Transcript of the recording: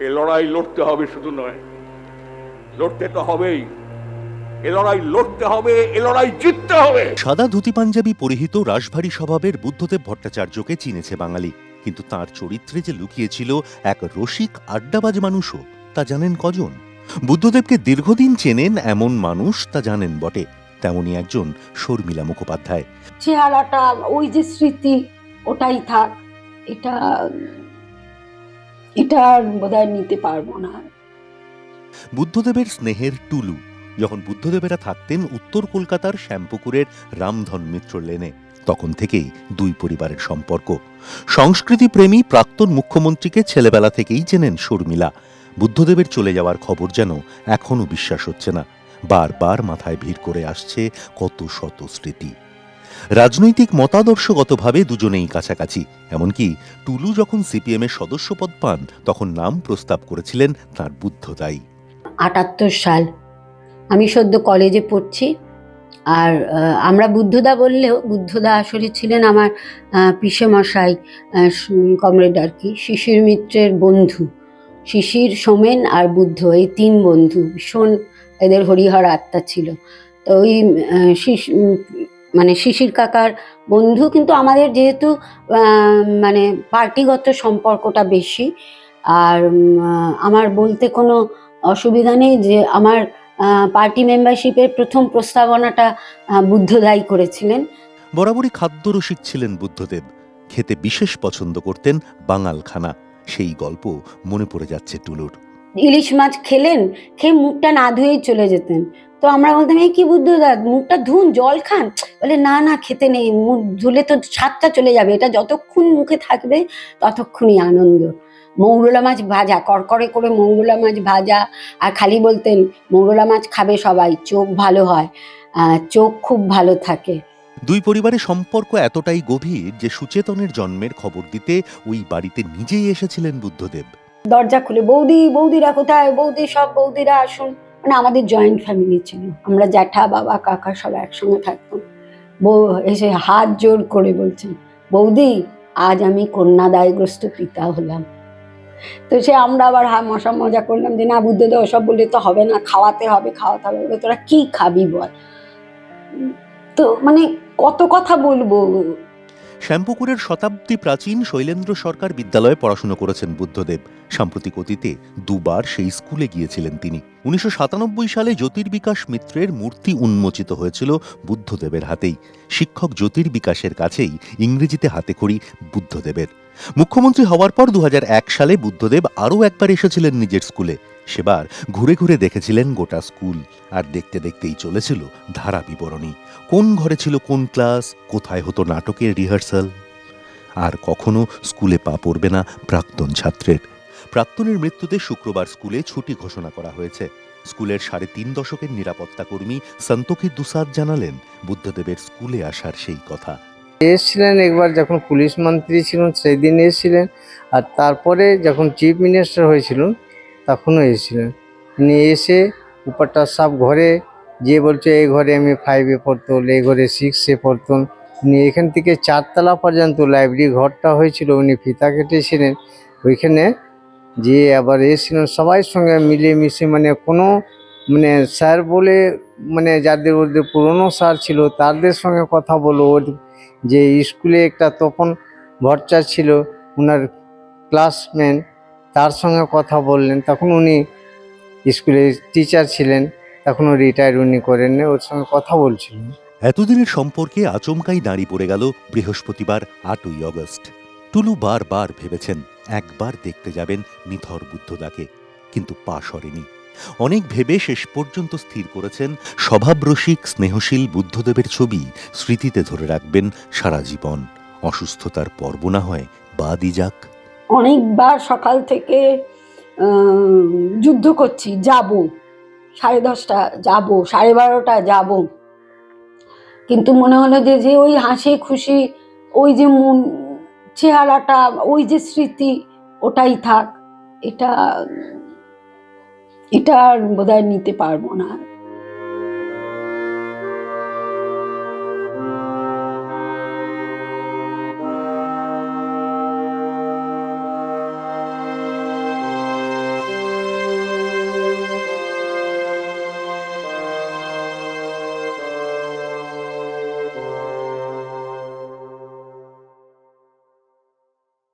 এ লড়াই লড়তে হবে শুধু নয়। লড়তে তো হবেই। এ লড়াই লড়তে হবে এ লড়াই জিততে হবে। সাদা ধুতি পাঞ্জাবি পরিহিত রাশভারী স্বভাবের বুদ্ধদেব ভট্টাচার্যকে চিনেছে বাঙালি। কিন্তু তার চরিত্রে যে লুকিয়েছিল এক রসিক আড্ডাবাজ মানুষও তা জানেন কজন? বুদ্ধদেবকে দীর্ঘদিন চেনেন এমন মানুষ তা জানেন বটে তেমনি একজন শর্মিলা মুখোপাধ্যায়। চেহারাটা ওই যে স্মৃতি ওটাই থাক। এটা এটা আর বোধহয় নিতে পারব না। বুদ্ধদেবের স্নেহের টুলু। যখন বুদ্ধদেবেরা থাকতেন উত্তর কলকাতার শ্যামপুকুরের রামধন মিত্র লেনে, তখন থেকেই দুই পরিবারের সম্পর্ক। সংস্কৃতি প্রেমী প্রাক্তন মুখ্যমন্ত্রীকে ছেলেবেলা থেকেই চেনেন শর্মিলা। বুদ্ধদেবের চলে যাওয়ার খবর যেন এখনও বিশ্বাস হচ্ছে না। বারবার মাথায় ভিড় করে আসছে কত শত স্মৃতি। রাজনৈতিক মতাদর্শগতভাবে দুজনেই কাছাকাছি। এমনকি টুলু যখন সিপিএম এর সদস্যপদ পান, তখন নাম প্রস্তাব করেছিলেন তার বুদ্ধদায়ী আটাত্তর সাল। আমি সদ্য কলেজে পড়ছি। আর আমরা বুদ্ধদা বললেও বুদ্ধদা আসলে ছিলেন আমার পিসে মশাই কমরেড আর কি, শিশির মিত্রের বন্ধু। শিশির, সোমেন আর বুদ্ধ, এই তিন বন্ধু। ভীষণ এদের হরিহর আত্মা ছিল। তো ওই মানে শিশির কাকার বন্ধু কিন্তু আমাদের যেহেতু মানে পার্টিগত সম্পর্কটা বেশি আর আমার বলতে কোনো অসুবিধা নেই যে আমার পার্টি মেম্বারশিপের প্রথম প্রস্তাবনাটা বুদ্ধদায়ী করেছিলেন। বরাবরই খাদ্যরসিক ছিলেন বুদ্ধদেব। খেতে বিশেষ পছন্দ করতেন বাঙাল খানা সেই গল্প মনে পড়ে যাচ্ছে টুলুর। ইলিশ মাছ খেলেন খেয়ে মুখটা না ধুয়েই চলে যেতেন। তো আমরা বলতাম এই কি বুদ্ধদা মুখটা ধুন জল খান। বলে না না খেতে নেই মুখ ধুলে তো স্বাদটা চলে যাবে। এটা যতক্ষণ মুখে থাকবে ততক্ষণই আনন্দ। মৌরলা মাছ ভাজা করকরে করে মৌরলা মাছ ভাজা আর খালি বলতেন মৌরলা মাছ খাবে সবাই চোখ ভালো হয়। চোখ খুব ভালো থাকে। দুই পরিবারের সম্পর্ক এতটাই গভীর যে সুচেতনের জন্মের খবর দিতে ওই বাড়িতে নিজেই এসেছিলেন বুদ্ধদেব। দরজা খুলে বৌদি বৌদিরা কোথায়? বৌদি সব বৌদিরা আসুন। মানে আমাদের জয়েন্ট ফ্যামিলি ছিল। আমরা জ্যাঠা বাবা কাকা সব একসঙ্গে থাকতাম। বউ এসে হাত জোর করে বলছেন বৌদি আজ আমি কন্যাদায়গ্রস্ত পিতা হলাম। তো সে আমরা আবার হা মশা মজা করলাম যে না বুদ্ধদেব ওসব বললে তো হবে না খাওয়াতে হবে খাওয়াতে হবে। বলে, তোরা কি খাবি বল? তো মানে কত কথা বলব শ্যামপুকুরের শতাব্দী প্রাচীন শৈলেন্দ্র সরকার বিদ্যালয়ে পড়াশুনো করেছেন বুদ্ধদেব। সাম্প্রতিক অতীতে দুবার সেই স্কুলে গিয়েছিলেন তিনি। উনিশশো সাতানব্বই সালে জ্যোতির্বিকাশ মিত্রের মূর্তি উন্মোচিত হয়েছিল বুদ্ধদেবের হাতেই। শিক্ষক জ্যোতির্বিকাশের কাছেই ইংরেজিতে হাতে হাতেখড়ি বুদ্ধদেবের। মুখ্যমন্ত্রী হওয়ার পর দু হাজার এক সালে বুদ্ধদেব আরও একবার এসেছিলেন নিজের স্কুলে। সেবার ঘুরে ঘুরে দেখেছিলেন গোটা স্কুল। আর দেখতে দেখতেই চলেছিল ধারা বিবরণী। কোন ঘরে ছিল কোন ক্লাস, কোথায় হতো নাটকের রিহার্সাল? আর কখনো স্কুলে পা পড়বে না প্রাক্তন ছাত্রের। প্রাক্তনের মৃত্যুতে শুক্রবার স্কুলে ছুটি ঘোষণা করা হয়েছে। স্কুলের সাড়ে তিন দশকের নিরাপত্তা কর্মী সন্তোষী দুসাদ জানালেন বুদ্ধদেবের স্কুলে আসার সেই কথা। এসেছিলেন একবার যখন পুলিশ মন্ত্রী ছিলেন সেই দিন এসেছিলেন। আর তারপরে যখন চিফ মিনিস্টার হয়েছিলেন তখনও এসেছিলেন। তিনি এসে উপরটা সব ঘরে যে বলছে, এই ঘরে আমি ফাইভে পড়তো এই ঘরে সিক্সে পড়তুন উনি এখান থেকে চারতলা পর্যন্ত লাইব্রেরি ঘরটা হয়েছিল, উনি ফিতা কেটেছিলেন। ওইখানে যে আবার এসেছিলেন। সবাই সঙ্গে মিলেমিশে মানে কোনো মানে স্যার বলে মানে যাদের ওদের পুরনো স্যার ছিল, তাদের সঙ্গে কথা বলো। ওর যে স্কুলে একটা তপন ভট্টাচার্য ছিল ওনার ক্লাসমেট তার সঙ্গে কথা বললেন। তখন উনি স্কুলে টিচার ছিলেন তখনও রিটায়ার উনি করেন ওর সঙ্গে কথা বলছিলেন। এতদিনের সম্পর্কে আচমকাই দাঁড়িয়ে পড়ে গেল বৃহস্পতিবার, আটই অগস্ট টুলু বারবার ভেবেছেন, একবার দেখতে যাবেন নিথর বুদ্ধদাকে, কিন্তু পা সরেনি। অনেক ভেবে শেষ পর্যন্ত স্থির করেছেন স্বভাবরসিক, স্নেহশীল বুদ্ধদেবের ছবি স্মৃতিতে ধরে রাখবেন সারা জীবন। অসুস্থতার পর্ব না হয়, বাদই যাক। অনেকবার সকাল থেকে যুদ্ধ করছি, যাব। সাড়ে দশটা যাব, সাড়ে বারোটা যাব। কিন্তু মনে হলো যে যে ওই হাসি খুশি, ওই যে মন, চেহারাটা, ওই যে স্মৃতি, ওটাই থাক। এটা এটা আর বোধহয় নিতে পারব না।